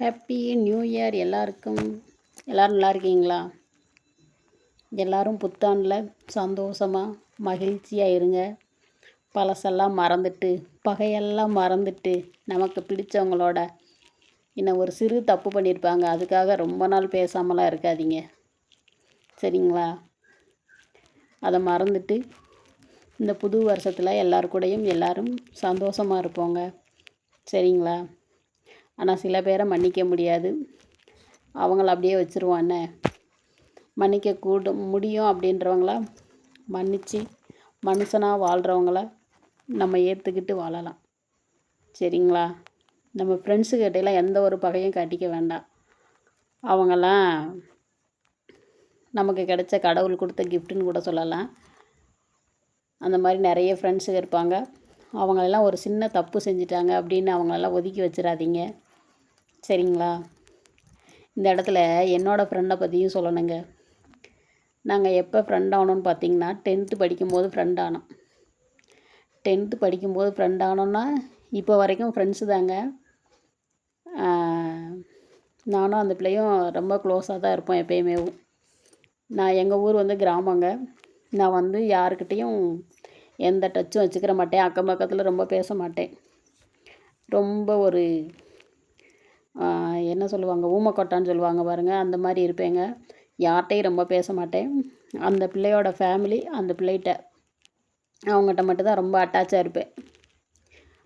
Happy new year எல்லாருக்கும். எல்லோரும் நல்லா இருக்கீங்களா? எல்லோரும் புத்தாண்டில் சந்தோஷமாக மகிழ்ச்சியாக இருங்க. பழசெல்லாம் மறந்துட்டு பகையெல்லாம் மறந்துட்டு நமக்கு பிடிச்சவங்களோட இன்னும் ஒரு சிறு தப்பு பண்ணியிருப்பாங்க அதுக்காக ரொம்ப நாள் பேசாமலாம் இருக்காதீங்க. சரிங்களா? அதை மறந்துட்டு இந்த புது வருஷத்தில் எல்லார் கூடயும் எல்லோரும் சந்தோஷமாக இருப்போங்க. சரிங்களா? ஆனால் சில பேரை மன்னிக்க முடியாது. அவங்கள அப்படியே வச்சுருவானே. மன்னிக்க கூட முடியும் அப்படின்றவங்கள மன்னித்து மனுஷனாக வாழ்கிறவங்கள நம்ம ஏற்றுக்கிட்டு வாழலாம். சரிங்களா? நம்ம ஃப்ரெண்ட்ஸுக்கிட்டையெல்லாம் எந்த ஒரு பகையும் காட்டிக்க வேண்டாம். அவங்கெல்லாம் நமக்கு கிடைச்ச கடவுள் கொடுத்த கிஃப்ட்டுன்னு கூட சொல்லலாம். அந்த மாதிரி நிறைய ஃப்ரெண்ட்ஸுங்க இருப்பாங்க. அவங்களெல்லாம் ஒரு சின்ன தப்பு செஞ்சிட்டாங்க அப்படின்னு அவங்களெல்லாம் ஒதுக்கி வச்சிடாதீங்க. சரிங்களா? இந்த இடத்துல என்னோடய ஃப்ரெண்டை பற்றியும் சொல்லணுங்க. நாங்கள் எப்போ ஃப்ரெண்ட் ஆனோன்னு பார்த்தீங்கன்னா டென்த்து படிக்கும்போது ஃப்ரெண்ட் ஆனோம். டென்த்து படிக்கும்போது ஃப்ரெண்ட் ஆனோன்னா இப்போ வரைக்கும் ஃப்ரெண்ட்ஸு தாங்க. நானும் அந்த பிள்ளையும் ரொம்ப க்ளோஸாக தான் இருப்போம் எப்பயுமே. நான் எங்கள் ஊர் வந்து கிராமங்க. நான் வந்து யாருக்கிட்டேயும் எந்த டச்சும் வச்சுக்கிற மாட்டேன். அக்கம் பக்கத்தில் ரொம்ப பேச மாட்டேன். ரொம்ப ஒரு என்ன சொல்லுவாங்க? ஊமக்கொட்டான்னு சொல்லுவாங்க பாருங்கள் அந்த மாதிரி இருப்பேங்க. யார்கிட்டையும் ரொம்ப பேச மாட்டேன். அந்த பிள்ளையோட ஃபேமிலி அந்த பிள்ளைகிட்ட அவங்ககிட்ட மட்டும்தான் ரொம்ப அட்டாச்சாக இருப்பேன்.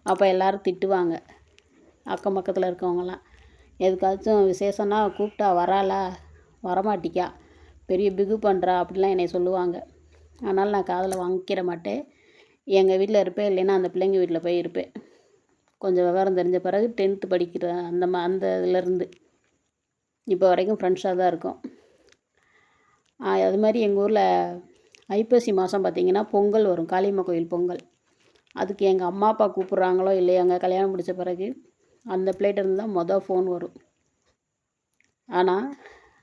அப்போ எல்லோரும் திட்டுவாங்க. அக்கம் பக்கத்தில் இருக்கவங்களாம் எதுக்காச்சும் விசேஷம்னா கூப்பிட்டா வராளா? வரமாட்டிக்கா? பெரிய பிகு பண்ணுறா அப்படிலாம் என்னை சொல்லுவாங்க. அதனால் நான் காதில் வாங்கிக்கிற மாட்டேன். எங்கள் வீட்டில் இருப்பேன். இல்லைன்னா அந்த பிள்ளைங்க வீட்டில் போய் இருப்பேன். கொஞ்சம் விவரம் தெரிஞ்ச பிறகு டென்த்து படிக்கிற அந்த மா அந்த இதுலேருந்து. இப்போ வரைக்கும் ஃப்ரெண்ட்ஸாக தான் இருக்கோம். அது மாதிரி எங்கள் ஊரில் ஐப்பசி மாதம் பார்த்திங்கன்னா பொங்கல் வரும். காளியம்மா கோயில் பொங்கல். அதுக்கு எங்கள் அம்மா அப்பா கூப்பிட்றாங்களோ இல்லையாங்க கல்யாணம் முடித்த பிறகு அந்த பிளேட்டிருந்து தான் மொதல் ஃபோன் வரும். ஆனால்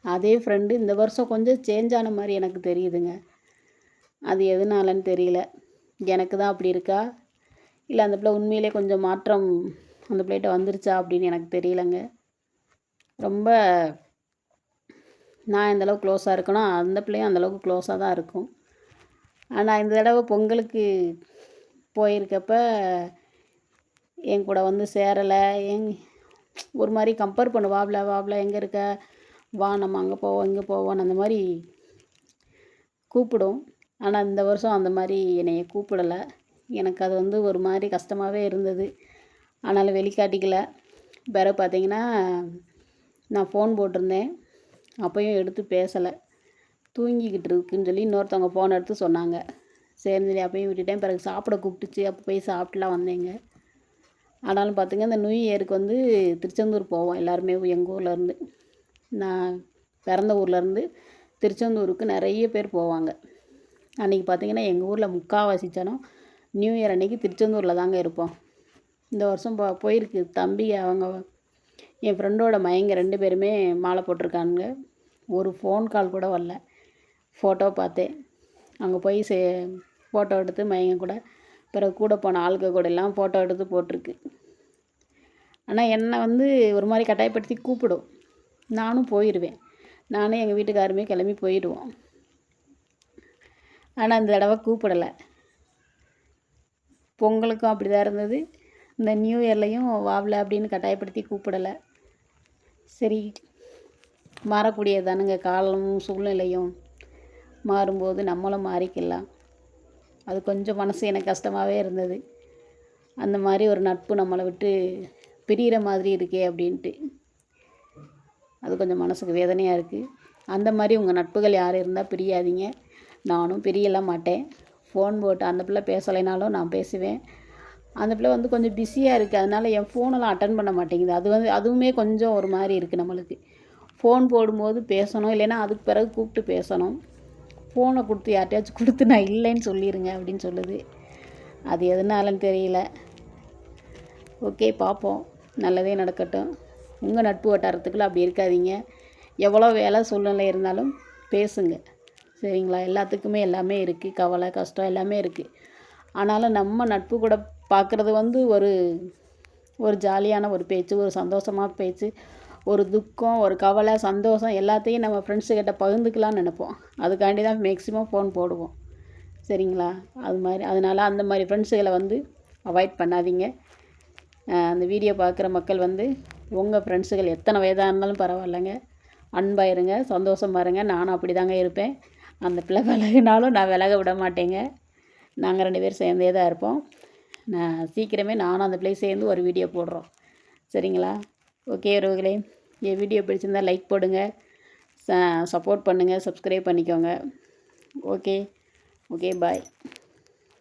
அதே ஃப்ரெண்டு இந்த வருஷம் கொஞ்சம் சேஞ்ச் ஆன மாதிரி எனக்கு தெரியுதுங்க. அது எதனாலன்னு தெரியல. எனக்கு தான் அப்படி இருக்கா? இல்லை அந்த பிள்ளை உண்மையிலே கொஞ்சம் மாற்றம் அந்த பிள்ளைகிட்ட வந்துருச்சா அப்படின்னு எனக்கு தெரியலங்க. ரொம்ப நான் எந்தளவுக்கு க்ளோஸாக இருக்கனோ அந்த பிள்ளையும் அந்தளவுக்கு க்ளோஸாக தான் இருக்கும். ஆனால் இந்த தடவை பொங்கலுக்கு போயிருக்கப்ப என் கூட வந்து சேரலை. எங் ஒரு மாதிரி கம்பேர் பண்ணு வாப்ல வாப்ல எங்கே இருக்க? வா நம்ம அங்கே போவோம் இங்கே போவோம் அந்த மாதிரி கூப்பிடும். ஆனால் இந்த வருஷம் அந்த மாதிரி என்னையை கூப்பிடலை. எனக்கு அது வந்து ஒரு மாதிரி கஷ்டமாகவே இருந்தது. ஆனாலும் வெளிக்காட்டிக்கல. பிறகு பார்த்தீங்கன்னா நான் ஃபோன் போட்டிருந்தேன். அப்போயும் எடுத்து பேசலை. தூங்கிக்கிட்டு இருக்குன்னு சொல்லி இன்னொருத்தவங்க ஃபோன் எடுத்து சொன்னாங்க. சரி சரி அப்பயும் விட்டுட்டேன். பிறகு சாப்பிட கூப்பிட்டுச்சு. அப்போ போய் சாப்பிட்டுலாம் வந்தேங்க ஆனாலும் பார்த்துங்க இந்த நியூ இயருக்கு வந்து திருச்செந்தூர் போவோம் எல்லாருமே எங்கள் ஊர்லேருந்து நான் பிறந்த ஊர்லேருந்து திருச்செந்தூருக்கு நிறைய பேர் போவாங்க. அன்றைக்கி பார்த்திங்கன்னா எங்கள் ஊரில் முக்கால்வாசி ஜனம் நியூ இயர் அன்றைக்கி திருச்செந்தூரில் தாங்க இருப்போம். இந்த வருஷம் போ போயிருக்கு. தம்பி அவங்க என் ஃப்ரெண்டோட மயங்க ரெண்டு பேருமே மாலை போட்டிருக்கானுங்க. ஒரு ஃபோன் கால் கூட வரல. ஃபோட்டோ பார்த்தேன். அங்கே போய் சே ஃபோட்டோ எடுத்து மையங்க கூட. பிறகு கூட போன ஆளுக கூட எல்லாம் ஃபோட்டோ எடுத்து போட்டிருக்கு. ஆனால் என்னை வந்து ஒரு மாதிரி கட்டாயப்படுத்தி கூப்பிடும். நானும் போயிடுவேன் நானும் எங்கள் வீட்டுக்காருமே கிளம்பி போயிடுவோம். ஆனால் அந்த தடவை கூப்பிடலை. பொங்கலுக்கும் அப்படி தான் இருந்தது. இந்த நியூ இயர்லையும் வாவல அப்படின்னு கட்டாயப்படுத்தி கூப்பிடலை. சரி மாறக்கூடியதானுங்க காலமும் சூழ்நிலையும். மாறும்போது நம்மளும் மாறிக்கலாம். அது கொஞ்சம் மனசு எனக்கு கஷ்டமாகவே இருந்தது. அந்த மாதிரி ஒரு நட்பு நம்மளை விட்டு பிரிகிற மாதிரி இருக்கே அப்படின்ட்டு. அது கொஞ்சம் மனசுக்கு வேதனையாக இருக்குது அந்த மாதிரி உங்கள் நட்புகள் யார் இருந்தால் பிரியாதீங்க. நானும் பிரியலாம் மாட்டேன். ஃபோன் போட்டு அந்த பிள்ளை பேசலைனாலும் நான் பேசுவேன். அந்த பிள்ளை வந்து கொஞ்சம் பிஸியாக இருக்குது அதனால் என் ஃபோனெல்லாம் அட்டன் பண்ண மாட்டேங்குது. அது வந்து அதுவுமே கொஞ்சம் ஒரு மாதிரி இருக்குது நம்மளுக்கு. ஃபோன் போடும்போது பேசணும். இல்லைன்னா அதுக்கு பிறகு கூப்பிட்டு பேசணும். ஃபோனை கொடுத்து யார்ட்டையாச்சும் கொடுத்து நான் இல்லைன்னு சொல்லிடுங்க அப்படின்னு சொல்லுது. அது எதனாலன்னு தெரியல. ஓகே பார்ப்போம். நல்லதே நடக்கட்டும். உங்கள் நட்பு வட்டாரத்துக்குள்ளே அப்படி இருக்காதீங்க. எவ்வளோ வேலை சூழ்நிலை இருந்தாலும் பேசுங்கள் சரிங்களா? எல்லாத்துக்குமே எல்லாமே இருக்குது கவலை கஷ்டம் எல்லாமே இருக்குது ஆனாலும் நம்ம நட்பு கூட பார்க்குறது வந்து ஒரு ஒரு ஜாலியான ஒரு பேச்சு ஒரு சந்தோஷமாக பேச்சு ஒரு துக்கம் ஒரு கவலை சந்தோஷம் எல்லாத்தையும் நம்ம ஃப்ரெண்ட்ஸுக்கிட்ட பகிர்ந்துக்கலாம்னு நினைப்போம். அதுக்காண்டி தான் மேக்ஸிமம் ஃபோன் போடுவோம். சரிங்களா? அது மாதிரி அதனால் அந்த மாதிரி ஃப்ரெண்ட்ஸுகளை வந்து அவாய்ட் பண்ணாதீங்க. அந்த வீடியோ பார்க்குற மக்கள் வந்து உங்கள் ஃப்ரெண்ட்ஸுகள் எத்தனை வயதாக இருந்தாலும் பரவாயில்லைங்க. அன்பாக இருங்க சந்தோஷமா இருங்க. நானும் அப்படி தாங்க இருப்பேன். அந்த பிள்ளை விலகினாலும் நான் விலக விட மாட்டேங்க. நாங்கள் ரெண்டு பேரும் சேர்ந்தே தான் இருப்போம். நான் சீக்கிரமே நானும் அந்த பிள்ளை சேர்ந்து ஒரு வீடியோ போடுறோம். சரிங்களா? ஓகே உறவுகளே என் வீடியோ பிடிச்சிருந்தா லைக் போடுங்க. ச சப்போர்ட் பண்ணுங்கள் சப்ஸ்கிரைப் பண்ணிக்கோங்க. ஓகே ஓகே பாய்